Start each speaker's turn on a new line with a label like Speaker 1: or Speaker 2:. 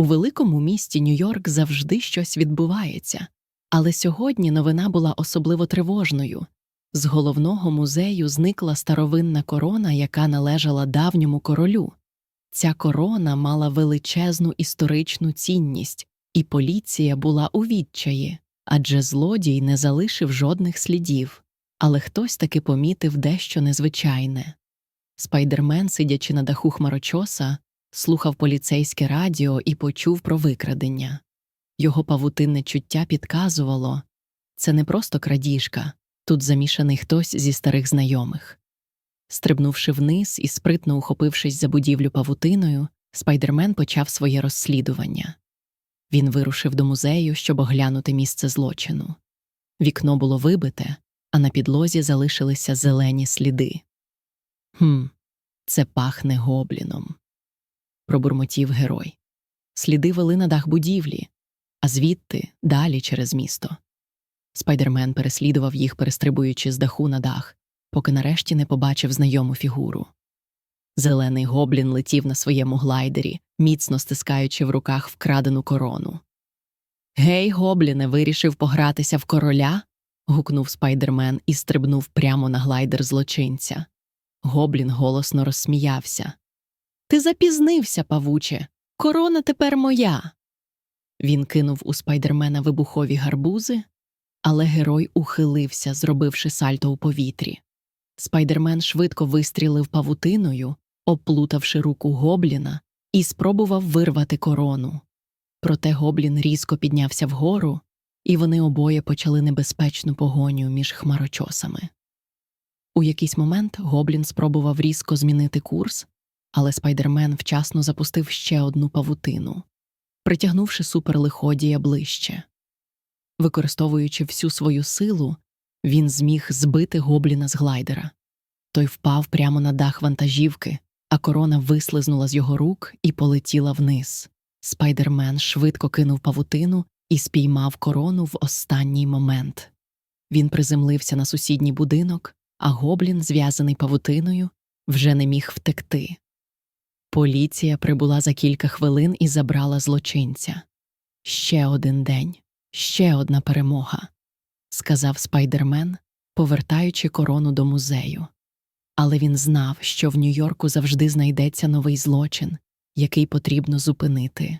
Speaker 1: У великому місті Нью-Йорк завжди щось відбувається, але сьогодні новина була особливо тривожною. З головного музею зникла старовинна корона, яка належала давньому королю. Ця корона мала величезну історичну цінність, і поліція була у відчаї, адже злодій не залишив жодних слідів, але хтось таки помітив дещо незвичайне. Спайдермен, сидячи на даху хмарочоса, слухав поліцейське радіо і почув про викрадення. Його павутинне чуття підказувало це не просто крадіжка, тут замішаний хтось зі старих знайомих. Стрибнувши вниз і спритно ухопившись за будівлю павутиною, спайдермен почав своє розслідування. Він вирушив до музею, щоб оглянути місце злочину. Вікно було вибите, а на підлозі залишилися зелені сліди. Хм, це пахне гобліном. Пробурмотів герой. Сліди вели на дах будівлі, а звідти далі через місто. Спайдермен переслідував їх, перестрибуючи з даху на дах, поки нарешті не побачив знайому фігуру. Зелений гоблін летів на своєму глайдері, міцно стискаючи в руках вкрадену корону. Гей, гобліне, вирішив погратися в короля. гукнув спайдермен і стрибнув прямо на глайдер злочинця. Гоблін голосно розсміявся. Ти запізнився, павуче. Корона тепер моя. Він кинув у спайдермена вибухові гарбузи, але герой ухилився, зробивши сальто у повітрі. Спайдермен швидко вистрілив павутиною, оплутавши руку гобліна, і спробував вирвати корону. Проте гоблін різко піднявся вгору, і вони обоє почали небезпечну погоню між хмарочосами. У якийсь момент гоблін спробував різко змінити курс, але спайдермен вчасно запустив ще одну павутину, притягнувши суперлиходія ближче. Використовуючи всю свою силу, він зміг збити гобліна з глайдера. Той впав прямо на дах вантажівки, а корона вислизнула з його рук і полетіла вниз. Спайдермен швидко кинув павутину і спіймав корону в останній момент. Він приземлився на сусідній будинок, а гоблін, зв'язаний павутиною, вже не міг втекти. Поліція прибула за кілька хвилин і забрала злочинця. Ще один день, ще одна перемога, сказав спайдермен, повертаючи корону до музею. Але він знав, що в Нью-Йорку завжди знайдеться новий злочин, який потрібно зупинити.